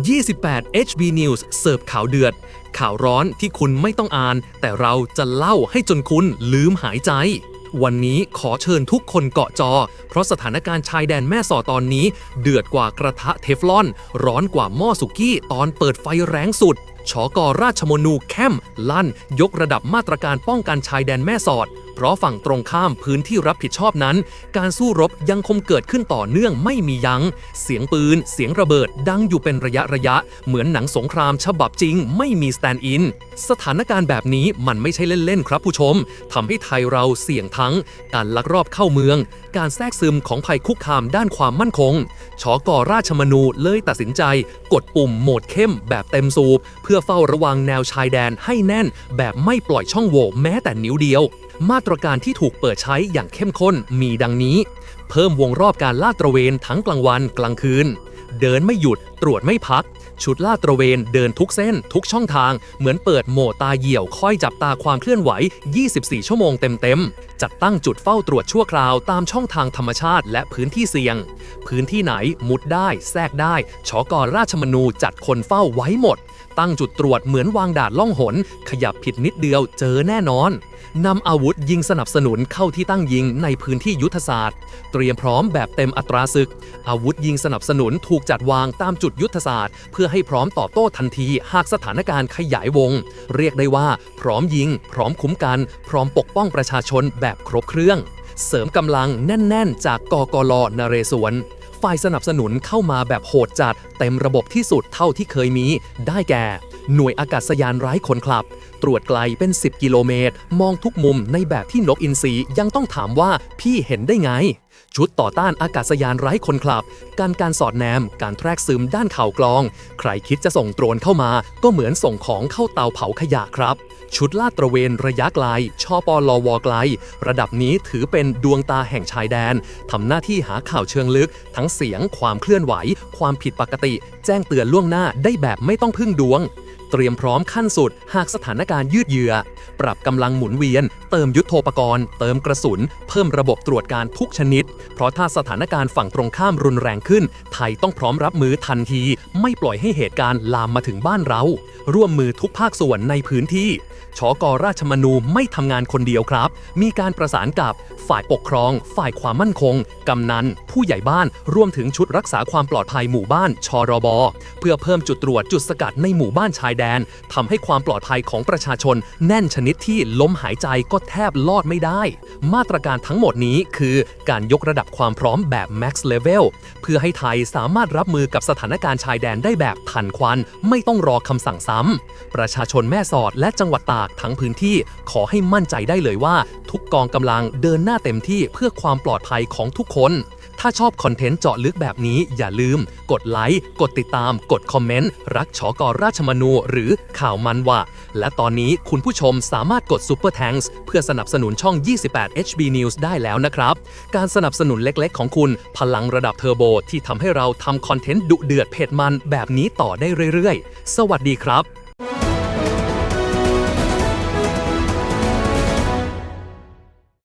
28 HB News เสิร์ฟข่าวเดือด ข่าวร้อนที่คุณไม่ต้องอ่าน แต่เราจะเล่าให้จนคุณลืมหายใจ วันนี้ขอเชิญทุกคนเกาะจอ เพราะสถานการณ์ชายแดนแม่สอดตอนนี้ เดือดกว่ากระทะเทฟลอน ร้อนกว่าหม้อสุกี้ตอนเปิดไฟแรงสุดชอกอราชมนูแคมลั่น ยกระดับมาตรการป้องกันชายแดนแม่สอด เพราะฝั่งตรงข้ามพื้นที่รับผิดชอบนั้น การสู้รบยังคงเกิดขึ้นต่อเนื่องไม่มียัง้ง เสียงปืน เสียงระเบิดดังอยู่เป็นระยะระยะ เหมือนหนังสงครามฉบับจริง ไม่มีสแตนด์อิน สถานการณ์แบบนี้มันไม่ใช่เล่นๆครับผู้ชมทำให้ไทยเราเสี่ยงทั้ง การลักลอบเข้าเมือง การแทรกซึมของภัยคุกคามด้านความมั่นคงชอกอราชมนูเลยตัดสินใจ กดปุ่มโหมดเข้มแบบเต็มสูบ เพื่อเฝ้าระวังแนวชายแดนให้แน่น แบบไม่ปล่อยช่องโหว่แม้แต่นิ้วเดียวมาตรการที่ถูกเปิดใช้อย่างเข้มข้นมีดังนี้ เพิ่มวงรอบการลาดตระเวนทั้งกลางวันกลางคืน เดินไม่หยุดตรวจไม่พัก ชุดลาดตระเวนเดินทุกเส้น ทุกช่องทาง เหมือนเปิดโหมดตาเหี่ยวคอยจับตาความเคลื่อนไหว 24 ชั่วโมงเต็มๆ จัดตั้งจุดเฝ้าตรวจชั่วคราวตามช่องทางธรรมชาติและพื้นที่เสี่ยง พื้นที่ไหนมุดได้ แทรกได้ชอกอราชมนูจัดคนเฝ้าไว้หมด ตั้งจุดตรวจเหมือนวางดาดล่องหน ขยับผิดนิดเดียวเจอแน่นอนนำอาวุธยิงสนับสนุนเข้าที่ตั้งยิงในพื้นที่ยุทธศาสตร์ เตรียมพร้อมแบบเต็มอัตราศึก อาวุธยิงสนับสนุนถูกจัดวางตามจุดยุทธศาสตร์ เพื่อให้พร้อมต่อโต้ทันทีหากสถานการณ์ขยายวง เรียกได้ว่า พร้อมยิง พร้อมคุ้มกัน พร้อมปกป้องประชาชนแบบครบเครื่อง เสริมกำลังแน่น ๆ จากกกลนเรศวร ฝ่ายสนับสนุนเข้ามาแบบโหดจัด เต็มระบบที่สุดเท่าที่เคยมี ได้แก่ หน่วยอากาศยานไร้คนขับ ตรวจไกลเป็น 10 กิโลเมตร มองทุกมุมในแบบที่นกอินทรียังต้องถามว่าพี่เห็นได้ไง ชุดต่อต้านอากาศยานไร้คนขับ การการสอดแนม การแทรกซึมด้านข่าวกลอง ใครคิดจะส่งโดรนเข้ามา ก็เหมือนส่งของเข้าเตาเผาขยะครับ ชุดลาดตระเวนระยะไกลชอปอลอวอไกล ระดับนี้ถือเป็นดวงตาแห่งชายแดนทำหน้าที่หาข่าวเชิงลึก ทั้งเสียง ความเคลื่อนไหว ความผิดปกติ แจ้งเตือนล่วงหน้าได้แบบไม่ต้องพึ่งดวง เตรียมพร้อมขั้นสุด หากสถานการณ์ยืดเยื้อ ปรับกำลังหมุนเวียน เติมยุทโธปกรณ์ เติมกระสุน เพิ่มระบบตรวจการทุกชนิด เพราะถ้าสถานการณ์ฝั่งตรงข้ามรุนแรงขึ้น ไทยต้องพร้อมรับมือทันที ไม่ปล่อยให้เหตุการณ์ลามมาถึงบ้านเรา ร่วมมือทุกภาคส่วนในพื้นที่ชอกราชมนูไม่ทำงานคนเดียวครับ มีการประสานกับฝ่ายปกครอง ฝ่ายความมั่นคง กำนัน ผู้ใหญ่บ้าน รวมถึงชุดรักษาความปลอดภัยหมู่บ้าน ชรบ เพื่อเพิ่มจุดตรวจจุดสกัดในหมู่บ้านชายแดนทำให้ความปลอดภัยของประชาชนแน่นชนิดที่ล้มหายใจก็แทบลอดไม่ได้ มาตรการทั้งหมดนี้คือการยกระดับความพร้อมแบบ max level เพื่อให้ไทยสามารถรับมือกับสถานการณ์ชายแดนได้แบบทันควัน ไม่ต้องรอคำสั่งซ้ำ ประชาชนแม่สอดและจังหวัดตากทั้งพื้นที่ขอให้มั่นใจได้เลยว่า ทุกกองกำลังเดินหน้าเต็มที่เพื่อความปลอดภัยของทุกคน ถ้าชอบคอนเทนต์เจาะลึกแบบนี้อย่าลืม กดไลค์ กดติดตาม กดคอมเมนต์ รักชอกอราชมนูหรือข่าวมันวะและตอนนี้คุณผู้ชมสามารถกด Super Thanks เพื่อสนับสนุนช่อง 28 HB News ได้แล้วนะครับ การสนับสนุนเล็กๆ ของคุณ พลังระดับเทอร์โบที่ทำให้เราทำคอนเทนต์ดุเดือดเผ็ดมันแบบนี้ต่อได้เรื่อยๆ สวัสดีครับ